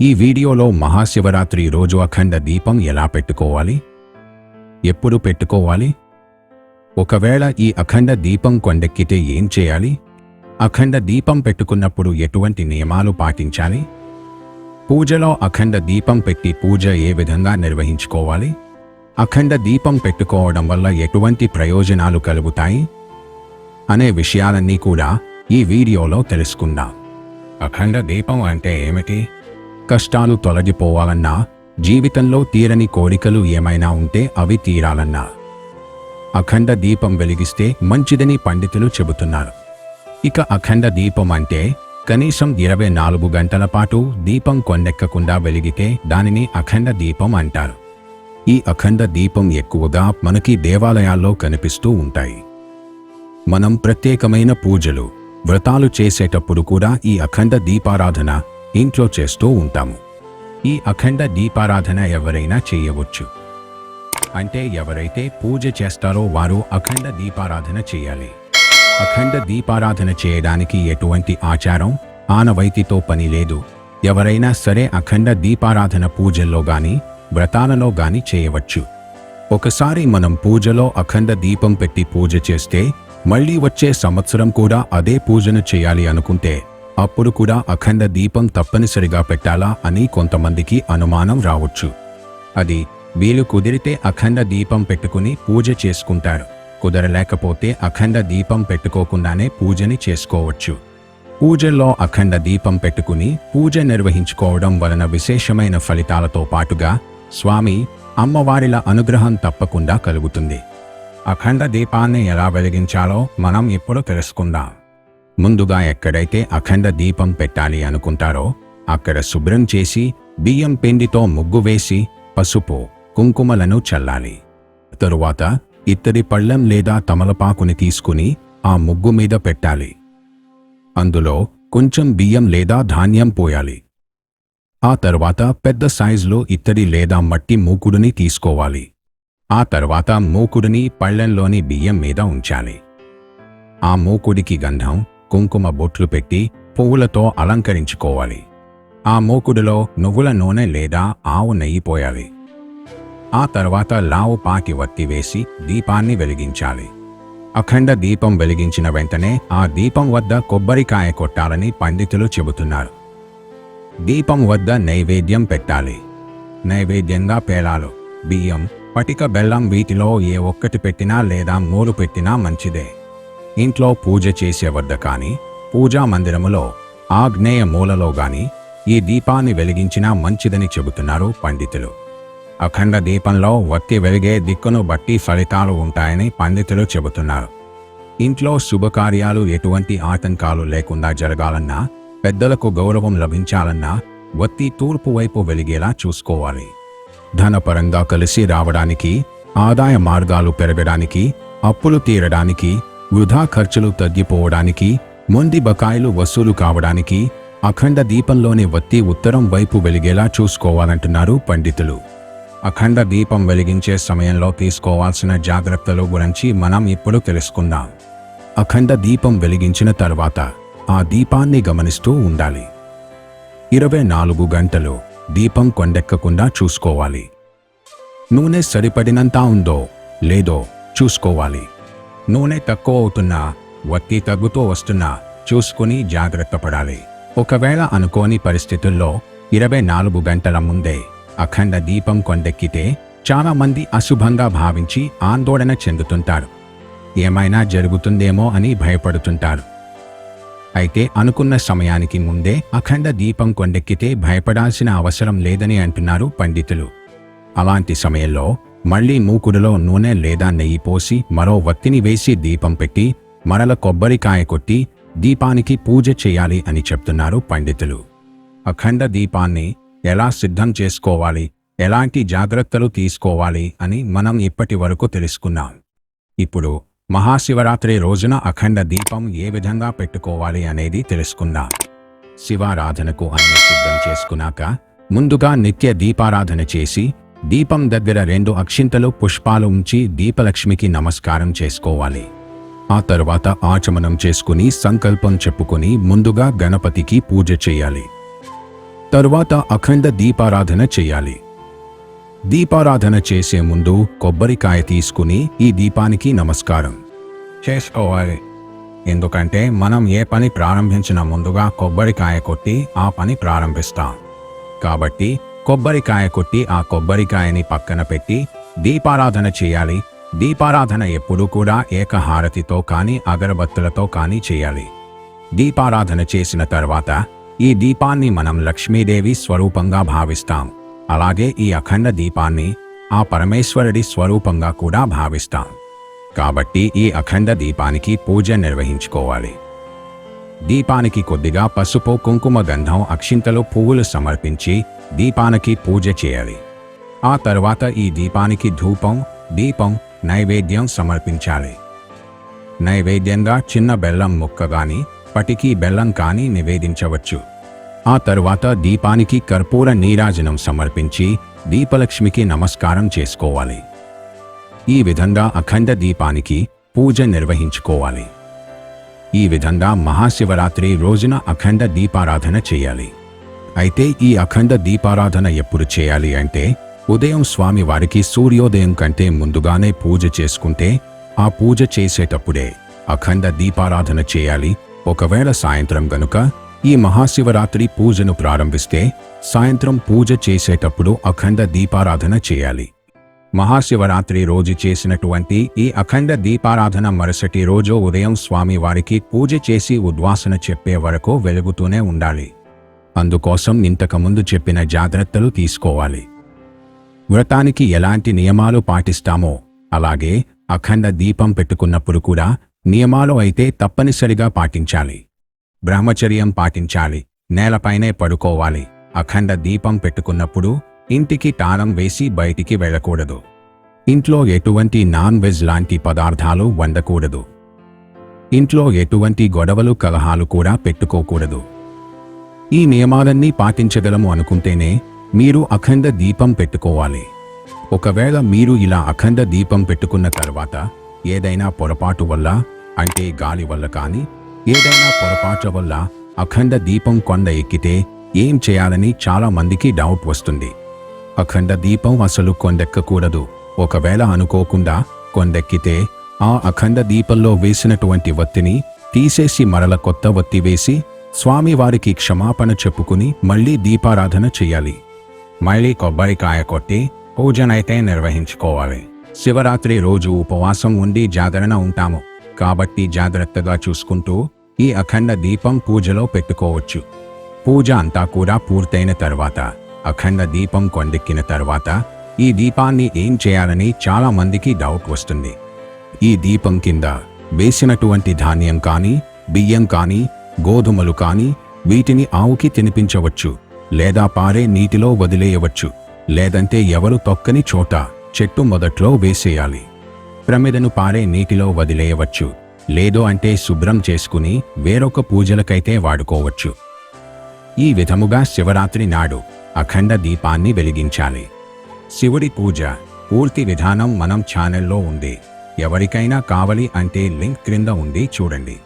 ఈ వీడియోలో మహాశివరాత్రి రోజు అఖండ దీపం ఎలా పెట్టుకోవాలి? ఎప్పుడు పెట్టుకోవాలి? ఒకవేళ ఈ అఖండ దీపం కొండెక్కితే ఏం చేయాలి? అఖండ దీపం పెట్టుకున్నప్పుడు ఎటువంటి నియమాలు పాటించాలి? పూజలో అఖండ దీపం పెట్టి పూజ ఏ విధంగా నిర్వహించుకోవాలి? అఖండ దీపం పెట్టుకోవడం వల్ల ఎటువంటి ప్రయోజనాలు కలుగుతాయి? అనే విషయాలన్నీ కూడా ఈ వీడియోలో తెలుసుకుందాం. అఖండ దీపం అంటే ఏమిటి? కష్టాలు తొలగిపోవాలన్నా జీవితంలో తీరని కోరికలు ఏమైనా ఉంటే అవి తీరాలన్నా. అఖండ దీపం వెలిగిస్తే మంచిదని పండితులు చెబుతున్నారు. ఇక అఖండ దీపం అంటే కనీసం ఇరవై నాలుగు గంటల పాటు దీపం కొండెక్కకుండా వెలిగితే దానిని అఖండ దీపం అంటారు. ఈ అఖండ దీపం ఎక్కువగా మనకి దేవాలయాల్లో కనిపిస్తూ ఉంటాయి. మనం ప్రత్యేకమైన పూజలు వ్రతాలు చేసేటప్పుడు కూడా ఈ అఖండ దీపారాధన ఇంట్లో చేస్తూ ఉంటాము. ఈ అఖండ దీపారాధన ఎవరైనా చేయవచ్చు. అంటే ఎవరైతే పూజ చేస్తారో వారు అఖండ దీపారాధన చేయాలి. అఖండ దీపారాధన చేయడానికి ఎటువంటి ఆచారం ఆనవైతితో పని లేదు. ఎవరైనా సరే అఖండ దీపారాధన పూజల్లో గాని వ్రతాలలో గాని చేయవచ్చు. ఒకసారి మనం పూజలో అఖండ దీపం పెట్టి పూజ చేస్తే మళ్ళీ వచ్చే సంవత్సరం కూడా అదే పూజను చేయాలి అనుకుంటే అప్పుడు కూడా అఖండ దీపం తప్పనిసరిగా పెట్టాలా అని కొంతమందికి అనుమానం రావచ్చు. అది వీలు కుదిరితే అఖండ దీపం పెట్టుకుని పూజ చేసుకుంటారు. కుదరలేకపోతే అఖండ దీపం పెట్టుకోకుండానే పూజని చేసుకోవచ్చు. పూజల్లో అఖండ దీపం పెట్టుకుని పూజ నిర్వహించుకోవడం వలన విశేషమైన ఫలితాలతో పాటుగా స్వామి అమ్మవారిల అనుగ్రహం తప్పకుండా కలుగుతుంది. అఖండ దీపాన్ని ఎలా వెలిగించాలో మనం ఇప్పుడు తెలుసుకుందాం. ముందుగా ఎక్కడైతే అఖండ దీపం పెట్టాలి అనుకుంటారో అక్కడ శుభ్రం చేసి బియ్యం పిండితో ముగ్గు వేసి పసుపు కుంకుమలను చల్లాలి. తరువాత ఇత్తడి పళ్ళెం లేదా తమలపాకుని తీసుకుని ఆ ముగ్గు మీద పెట్టాలి. అందులో కొంచెం బియ్యం లేదా ధాన్యం పోయాలి. ఆ తర్వాత పెద్ద సైజులో ఇత్తడి లేదా మట్టి మూకుడుని తీసుకోవాలి. ఆ తర్వాత మూకుడిని పళ్ళెంలోని బియ్యం మీద ఉంచాలి. ఆ మూకుడికి గంధం కుంకుమ బొట్లు పెట్టి పువ్వులతో అలంకరించుకోవాలి. ఆ మోకుడులో నువ్వుల నూనె లేదా ఆవు నెయ్యి పోయాలి. ఆ తర్వాత లావు పాకి వత్తి వేసి దీపాన్ని వెలిగించాలి. అఖండ దీపం వెలిగించిన వెంటనే ఆ దీపం వద్ద కొబ్బరికాయ కొట్టాలని పండితులు చెబుతున్నారు. దీపం వద్ద నైవేద్యం పెట్టాలి. నైవేద్యంగా పేలాలు బియ్యం పటిక బెల్లం వీటిలో ఏ ఒక్కటి పెట్టినా లేదా మూడు పెట్టినా మంచిదే. ఇంట్లో పూజ చేసే వద్ద కానీ పూజా మందిరములో ఆగ్నేయ మూలలో గాని ఈ దీపాన్ని వెలిగించినా మంచిదని చెబుతున్నారు పండితులు. అఖండ దీపంలో వత్తి వెలిగే దిక్కును బట్టి ఫలితాలు ఉంటాయని పండితులు చెబుతున్నారు. ఇంట్లో శుభకార్యాలు ఎటువంటి ఆటంకాలు లేకుండా జరగాలన్నా పెద్దలకు గౌరవం లభించాలన్నా వత్తి తూర్పు వైపు వెలిగేలా చూసుకోవాలి. ధనపరంగా కలిసి రావడానికి ఆదాయ మార్గాలు పెరగడానికి అప్పులు తీరడానికి వృధా ఖర్చులు తగ్గిపోవడానికి మొండి బకాయిలు వసూలు కావడానికి అఖండ దీపంలోని వత్తి ఉత్తరం వైపు వెలిగేలా చూసుకోవాలంటున్నారు పండితులు. అఖండ దీపం వెలిగించే సమయంలో తీసుకోవాల్సిన జాగ్రత్తల గురించి మనం ఇప్పుడు తెలుసుకుందాం. అఖండ దీపం వెలిగించిన తర్వాత ఆ దీపాన్ని గమనిస్తూ ఉండాలి. ఇరవై నాలుగు గంటలు దీపం కొండెక్కకుండా చూసుకోవాలి. నూనె సరిపడినంత ఉందో లేదో చూసుకోవాలి. నూనె తక్కువ అవుతున్నా వత్తి తగ్గుతూ వస్తున్నా చూసుకుని జాగ్రత్త పడాలి. ఒకవేళ అనుకోని పరిస్థితుల్లో ఇరవై నాలుగు గంటల ముందే అఖండ దీపం కొండెక్కితే చాలామంది అశుభంగా భావించి ఆందోళన చెందుతుంటారు. ఏమైనా జరుగుతుందేమో అని భయపడుతుంటారు. అయితే అనుకున్న సమయానికి ముందే అఖండ దీపం కొండెక్కితే భయపడాల్సిన అవసరం లేదని అంటున్నారు పండితులు. అలాంటి సమయంలో మళ్ళీ మూకుడులో నూనె లేదా నెయ్యి పోసి మరో వత్తిని వేసి దీపం పెట్టి మరల కొబ్బరికాయ కొట్టి దీపానికి పూజ చేయాలి అని చెప్తున్నారు పండితులు. అఖండ దీపాన్ని ఎలా సిద్ధం చేసుకోవాలి? ఎలాంటి జాగ్రత్తలు తీసుకోవాలి అని మనం ఇప్పటి వరకు తెలుసుకున్నాం. ఇప్పుడు మహాశివరాత్రి రోజున అఖండ దీపం ఏ విధంగా పెట్టుకోవాలి అనేది తెలుసుకుందాం. శివారాధనకు అన్ని సిద్ధం చేసుకున్నాక ముందుగా నిత్య దీపారాధన చేసి దీపం దగ్గర రెండు అక్షింతలు పుష్పాలు ఉంచి దీపలక్ష్మికి నమస్కారం చేసుకోవాలి. ఆ తరువాత ఆచమనం చేసుకుని సంకల్పం చెప్పుకొని ముందుగా గణపతికి పూజ చేయాలి. తరువాత అఖండ దీపారాధన చేయాలి. దీపారాధన చేసే ముందు కొబ్బరికాయ తీసుకుని ఈ దీపానికి నమస్కారం చేసుకోవాలి. ఎందుకంటే మనం ఏ పని ప్రారంభించిన ముందుగా కొబ్బరికాయ కొట్టి ఆ పని ప్రారంభిస్తాం. కాబట్టి కొబ్బరికాయ కొట్టి ఆ కొబ్బరికాయని పక్కన పెట్టి దీపారాధన చేయాలి. దీపారాధన ఎప్పుడూ కూడా ఏకహారతితో కానీ అగరబత్తులతో కానీ చేయాలి. దీపారాధన చేసిన తర్వాత ఈ దీపాన్ని మనం లక్ష్మీదేవి స్వరూపంగా భావిస్తాం. అలాగే ఈ అఖండ దీపాన్ని ఆ పరమేశ్వరుడి స్వరూపంగా కూడా భావిస్తాం. కాబట్టి ఈ అఖండ దీపానికి పూజ నిర్వహించుకోవాలి. దీపానికి కొద్దిగా పసుపు కుంకుమ గంధం అక్షింతలు పువ్వులు సమర్పించి దీపానికి పూజ చేయాలి. ఆ తర్వాత ఈ దీపానికి ధూపం దీపం నైవేద్యం సమర్పించాలి. నైవేద్యంగా చిన్న బెల్లం ముక్క గాని పటికి బెల్లం కానీ నివేదించవచ్చు. ఆ తరువాత దీపానికి కర్పూర నీరాజనం సమర్పించి దీపలక్ష్మికి నమస్కారం చేసుకోవాలి. ఈ విధంగా అఖండ దీపానికి పూజ నిర్వహించుకోవాలి. ఈ విధంగా మహాశివరాత్రి రోజున అఖండ దీపారాధన చేయాలి. అయితే ఈ అఖండ దీపారాధన ఎప్పుడు చేయాలి అంటే ఉదయం స్వామివారికి సూర్యోదయం కంటే ముందుగానే పూజ చేసుకుంటే ఆ పూజ చేసేటప్పుడే అఖండ దీపారాధన చేయాలి. ఒకవేళ సాయంత్రం గనుక ఈ మహాశివరాత్రి పూజను ప్రారంభిస్తే సాయంత్రం పూజ చేసేటప్పుడు అఖండ దీపారాధన చేయాలి. మహాశివరాత్రి రోజు చేసినటువంటి ఈ అఖండ దీపారాధన మరుసటి రోజు ఉదయం స్వామి వారికి పూజ చేసి ఉద్వాసన చెప్పే వరకు వెలుగుతూనే ఉండాలి. అందుకోసం ఇంతకుముందు చెప్పిన జాగ్రత్తలు తీసుకోవాలి. వ్రతానికి ఎలాంటి నియమాలు పాటిస్తామో అలాగే అఖండ దీపం పెట్టుకున్నప్పుడు కూడా నియమాలు అయితే తప్పనిసరిగా పాటించాలి. బ్రహ్మచర్యం పాటించాలి నేలపైనే పడుకోవాలి అఖండ దీపం పెట్టుకున్నప్పుడు ఇంటికి తాళం వేసి బయటికి వెళ్ళకూడదు. ఇంట్లో ఎటువంటి నాన్ వెజ్ లాంటి పదార్థాలు వండకూడదు. ఇంట్లో ఎటువంటి గొడవలు కలహాలు కూడా పెట్టుకోకూడదు. ఈ నియమాలన్నీ పాటించగలము అనుకుంటేనే మీరు అఖండ దీపం పెట్టుకోవాలి. ఒకవేళ మీరు ఇలా అఖండ దీపం పెట్టుకున్న తర్వాత ఏదైనా పొరపాటు వల్ల అంటే గాలి వల్ల కానీ ఏదైనా పొరపాటు వల్ల అఖండ దీపం కొండ ఎక్కితే ఏం చేయాలని చాలా మందికి డౌట్ వస్తుంది. అఖండ దీపం అసలు కొండెక్కకూడదు. ఒకవేళ అనుకోకుండా కొండెక్కితే ఆ అఖండ దీపంలో వేసినటువంటి వత్తిని తీసేసి మరల కొత్త వత్తి వేసి స్వామివారికి క్షమాపణ చెప్పుకుని మళ్ళీ దీపారాధన చెయ్యాలి మళ్ళీ కొబ్బరికాయ కొట్టి పూజనైతే నిర్వహించుకోవాలి. శివరాత్రి రోజు ఉపవాసం ఉండి జాగరణ ఉంటాము. కాబట్టి జాగ్రత్తగా చూసుకుంటూ ఈ అఖండ దీపం పూజలో పెట్టుకోవచ్చు. పూజ అంతా కూడా పూర్తయిన తర్వాత అఖండ దీపం కొండెక్కిన తర్వాత ఈ దీపాన్ని ఏం చేయాలని చాలా మందికి డౌట్ వస్తుంది. ఈ దీపం కింద వేసినటువంటి ధాన్యం కానీ బియ్యం కానీ గోధుమలు కానీ వీటిని ఆవుకి తినిపించవచ్చు లేదా పారే నీటిలో వదిలేయవచ్చు. లేదంటే ఎవరు తొక్కని చోట చెట్టు మొదట్లో వేసేయాలి. ప్రమిదను పారే నీటిలో వదిలేయవచ్చు. లేదో అంటే శుభ్రం చేసుకుని వేరొక పూజలకైతే వాడుకోవచ్చు. ఈ విధముగా శివరాత్రి నాడు అఖండ దీపాన్ని వెలిగించాలి. శివుడి పూజ పూర్తి విధానం మనం ఛానల్లో ఉంది. ఎవరికైనా కావలి అంటే లింక్ క్రింద ఉంది చూడండి.